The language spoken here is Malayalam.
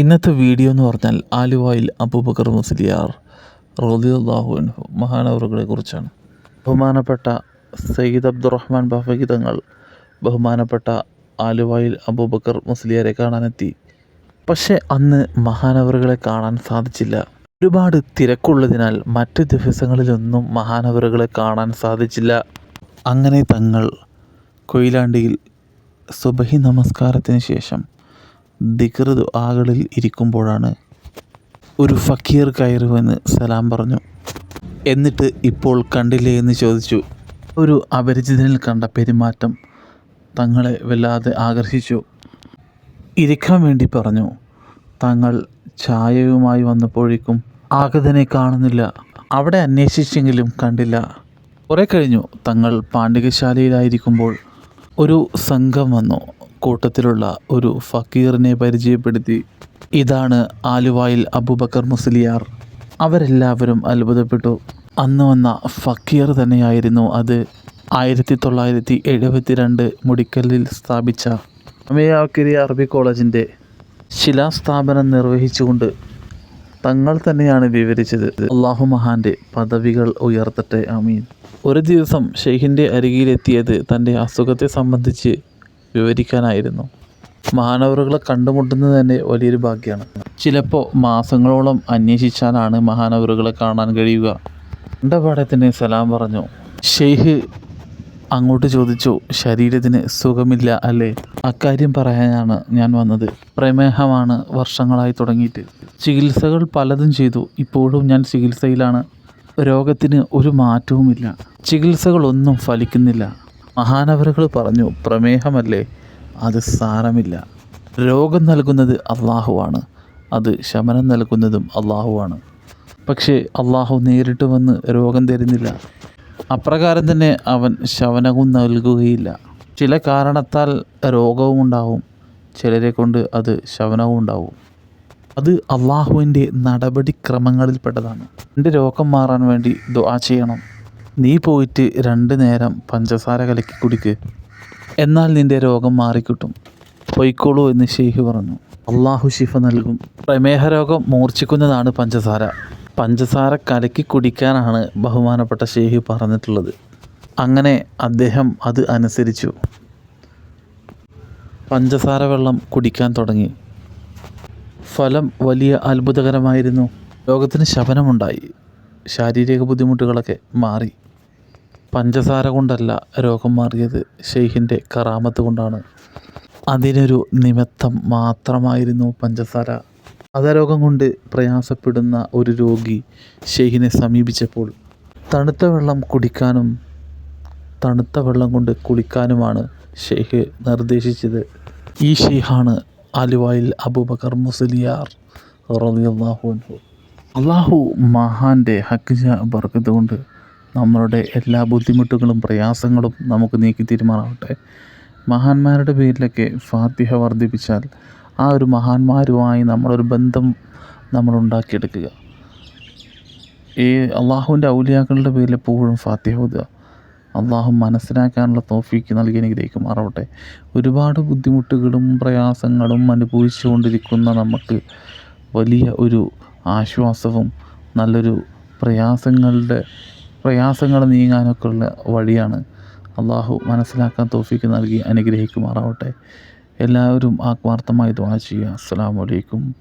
ഇന്നത്തെ വീഡിയോ എന്ന് പറഞ്ഞാൽ ആലുവായിൽ അബൂബക്കർ മുസ്ലിയാർ റളിയല്ലാഹു അൻഹു മഹാനവറുകളെ കുറിച്ചാണ് ബഹുമാനപ്പെട്ട സയ്യിദ് അബ്ദുറഹ്മാൻ ബാഫഖി തങ്ങൾ ബഹുമാനപ്പെട്ട ആലുവായിൽ അബൂബക്കർ മുസ്ലിയാരെ കാണാനെത്തി. പക്ഷേ അന്ന് മഹാനവറുകളെ കാണാൻ സാധിച്ചില്ല. ഒരുപാട് തിരക്കുള്ളതിനാൽ മറ്റ് ദിവസങ്ങളിലൊന്നും മഹാനവറുകളെ കാണാൻ സാധിച്ചില്ല. അങ്ങനെ തങ്ങൾ കൊയിലാണ്ടിയിൽ സുബഹി നമസ്കാരത്തിന് ശേഷം ദിക്ർ ദുആകളിൽ ഇരിക്കുമ്പോഴാണ് ഒരു ഫക്കീർ കയറി വന്ന് സലാം പറഞ്ഞു. എന്നിട്ട് ഇപ്പോൾ കണ്ടില്ലേ എന്ന് ചോദിച്ചു. ഒരു അപരിചിതനിൽ കണ്ട പെരുമാറ്റം തങ്ങളെ വല്ലാതെ ആകർഷിച്ചു. ഇരിക്കാൻ വേണ്ടി പറഞ്ഞു. തങ്ങൾ ചായയുമായി വന്നപ്പോഴേക്കും ആഗതനെ കാണുന്നില്ല. അവിടെ അന്വേഷിച്ചെങ്കിലും കണ്ടില്ല. കുറേ കഴിഞ്ഞു. തങ്ങൾ പാണ്ഡികശാലയിലായിരിക്കുമ്പോൾ ഒരു സംഘം വന്നു. കൂട്ടത്തിലുള്ള ഒരു ഫക്കീറിനെ പരിചയപ്പെടുത്തി. ഇതാണ് ആലുവായിൽ അബൂബക്കർ മുസ്ലിയാർ. അവരെല്ലാവരും അത്ഭുതപ്പെട്ടു. അന്ന് വന്ന ഫക്കീർ തന്നെയായിരുന്നു അത്. ആയിരത്തി തൊള്ളായിരത്തി എഴുപത്തിരണ്ട് മുടിക്കലിൽ സ്ഥാപിച്ച അമയാക്കിരി അറബി കോളേജിന്റെ ശിലാസ്ഥാപനം നിർവഹിച്ചുകൊണ്ട് തങ്ങൾ തന്നെയാണ് വിവരിച്ചത്. അള്ളാഹു മഹാന്റെ പദവികൾ ഉയർത്തട്ടെ. അമീൻ ഒരു ദിവസം ഷെയ്ഖിന്റെ അരികിലെത്തിയത് തന്റെ അസുഖത്തെ സംബന്ധിച്ച് വിവരിക്കാനായിരുന്നു. മഹാനവറുകളെ കണ്ടുമുട്ടുന്നത് തന്നെ വലിയൊരു ഭാഗ്യമാണ്. ചിലപ്പോൾ മാസങ്ങളോളം അന്വേഷിച്ചാലാണ് മഹാനവറുകളെ കാണാൻ കഴിയുക. കണ്ടപാടെ തന്നെ സലാം പറഞ്ഞു. ഷെയ്ഖ് അങ്ങോട്ട് ചോദിച്ചു ശരീരത്തിന് സുഖമില്ല അല്ലേ? അക്കാര്യം പറയാനാണ് ഞാൻ വന്നത്. പ്രമേഹമാണ് വർഷങ്ങളായി തുടങ്ങിയിട്ട്. ചികിത്സകൾ പലതും ചെയ്തു. ഇപ്പോഴും ഞാൻ ചികിത്സയിലാണ്. രോഗത്തിന് ഒരു മാറ്റവുമില്ല. ചികിത്സകളൊന്നും ഫലിക്കുന്നില്ല. മഹാനവറുകൾ പറഞ്ഞു പ്രമേഹമല്ലേ? അത് സാരമില്ല. രോഗം നൽകുന്നത് അള്ളാഹുവാണ് അത് ശമനം നൽകുന്നതും അള്ളാഹുവാണ് പക്ഷേ അള്ളാഹു നേരിട്ട് വന്ന് രോഗം തരുന്നില്ല. അപ്രകാരം തന്നെ അവൻ ശവനവും നൽകുകയില്ല. ചില കാരണത്താൽ രോഗവും ഉണ്ടാവും. ചിലരെ കൊണ്ട് അത് ശവനവും ഉണ്ടാവും. അത് അള്ളാഹുവിന്റെ നടപടിക്രമങ്ങളിൽപ്പെട്ടതാണ്. എന്റെ രോഗം മാറാൻ വേണ്ടി ദുആ ചെയ്യണം. നീ പോയിട്ട് രണ്ട് നേരം പഞ്ചസാര കലക്കി കുടിക്ക്. എന്നാൽ നിന്റെ രോഗം മാറിക്കിട്ടും. പൊയ്ക്കോളൂ എന്ന് ഷെയ്ഖ് പറഞ്ഞു. അള്ളാഹു ഷിഫ നൽകും. പ്രമേഹ രോഗം മൂർച്ഛിക്കുന്നതാണ് പഞ്ചസാര. പഞ്ചസാര കലക്കി കുടിക്കാനാണ് ബഹുമാനപ്പെട്ട ഷെയ്ഖ് പറഞ്ഞിട്ടുള്ളത്. അങ്ങനെ അദ്ദേഹം അത് അനുസരിച്ചു. പഞ്ചസാര വെള്ളം കുടിക്കാൻ തുടങ്ങി. ഫലം വലിയ അത്ഭുതകരമായിരുന്നു. രോഗത്തിന് ശമനമുണ്ടായി. ശാരീരിക ബുദ്ധിമുട്ടുകളൊക്കെ മാറി. പഞ്ചസാര കൊണ്ടല്ല രോഗം മാറിയത് ഷെയ്ഖിന്റെ കറാമത്ത് കൊണ്ടാണ്. അതിനൊരു നിമിത്തം മാത്രമായിരുന്നു പഞ്ചസാര. അതരോഗം കൊണ്ട് പ്രയാസപ്പെടുന്ന ഒരു രോഗി ഷെയ്ഖിനെ സമീപിച്ചപ്പോൾ തണുത്ത വെള്ളം കുടിക്കാനും തണുത്ത വെള്ളം കൊണ്ട് കുളിക്കാനുമാണ് ഷെയ്ഖ് നിർദ്ദേശിച്ചത്. ഈ ഷെയ്ഖാണ് ആലുവായിൽ അബൂബക്കർ മുസലിയാർ റളിയല്ലാഹു അൻഹു. അള്ളാഹു മഹാന്റെ ഹക്കിജ ബർക്കത്ത് കൊണ്ട് നമ്മളുടെ എല്ലാ ബുദ്ധിമുട്ടുകളും പ്രയാസങ്ങളും നമുക്ക് നീക്കി തീരുമാറാവട്ടെ മഹാന്മാരുടെ പേരിലൊക്കെ ഫാത്തിഹ വർദ്ധിപ്പിച്ചാൽ ആ ഒരു മഹാന്മാരുമായി നമ്മളൊരു ബന്ധം നമ്മൾ ഉണ്ടാക്കിയെടുക്കുക. ഈ അള്ളാഹുവിന്റെ ഔലിയാക്കളുടെ പേരിൽ എപ്പോഴും ഫാത്തിഹ ഓതുക. അള്ളാഹു മനസ്സിലാക്കാനുള്ള തോഫിക്ക് നൽകി അനുഗ്രഹിക്കുമാറാവട്ടെ ഒരുപാട് ബുദ്ധിമുട്ടുകളും പ്രയാസങ്ങളും അനുഭവിച്ചുകൊണ്ടിരിക്കുന്ന നമുക്ക് വലിയ ഒരു ആശ്വാസവും നല്ലൊരു പ്രയാസങ്ങളുടെ പ്രയാസങ്ങൾ നീങ്ങാനൊക്കെയുള്ള വഴിയാണ്. അള്ളാഹു മനസ്സിലാക്കാൻ തോഫിക്ക് നൽകി അനുഗ്രഹിക്കുമാറാവട്ടെ. എല്ലാവരും ആത്മാർത്ഥമായി ദ്വാ ചെയ്യുക. അസ്സാം വലൈക്കും